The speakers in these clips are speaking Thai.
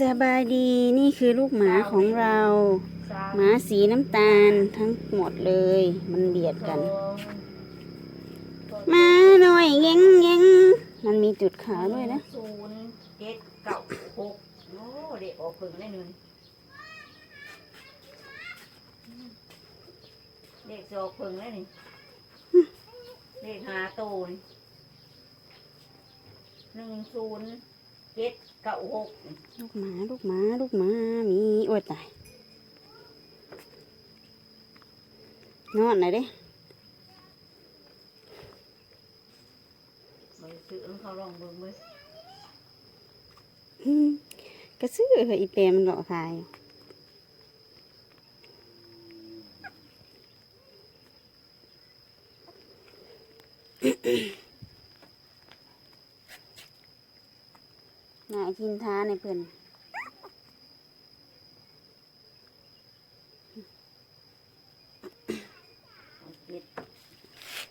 สบายดีนี่คือลูกหมาของเรา หมาสีน้ำตาลทั้งหมดเลย มันเบียดกัน มาหน่อยเง้งเง้งมันมีจุดขาวด้วยนะศูนย์เจ็ดเก้าหกโอ้เด็กออกเพิ่งได้หนึ่งเด็กจะออกเพิ่งได้หนึ่งเด็กหาโตนหนึ่งศูนย์เจ็ดเก้าหกลูกหมาลูกหมาลูกหมามีโอ้ยตายนอนหน่อยเด้ไปซื้อเขาลองเบิ่งเบิ่งอืมกระซื้อเหอะอีเปรมันหลอกขาย น่ากินท้าในเพื่อนเจ็ด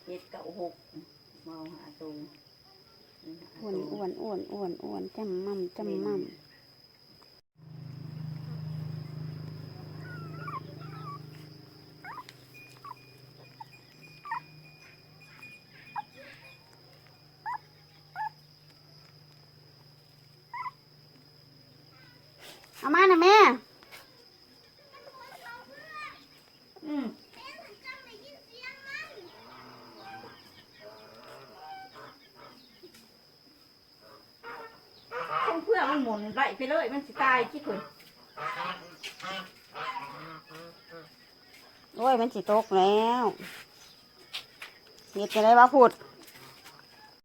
เจ็ดเก้าหกเมาหาโตนหาอ้วนโตอ้วนอ้วนอ้วนอ้วนจำมั่มจำมั่ม เอามานะแม่ อืมเพื่อมันหมุนไหลไปเลย มันสิตายที่คนโอ้ย มันสิตกแล้วเฮ็ดจะได้ว่าพูด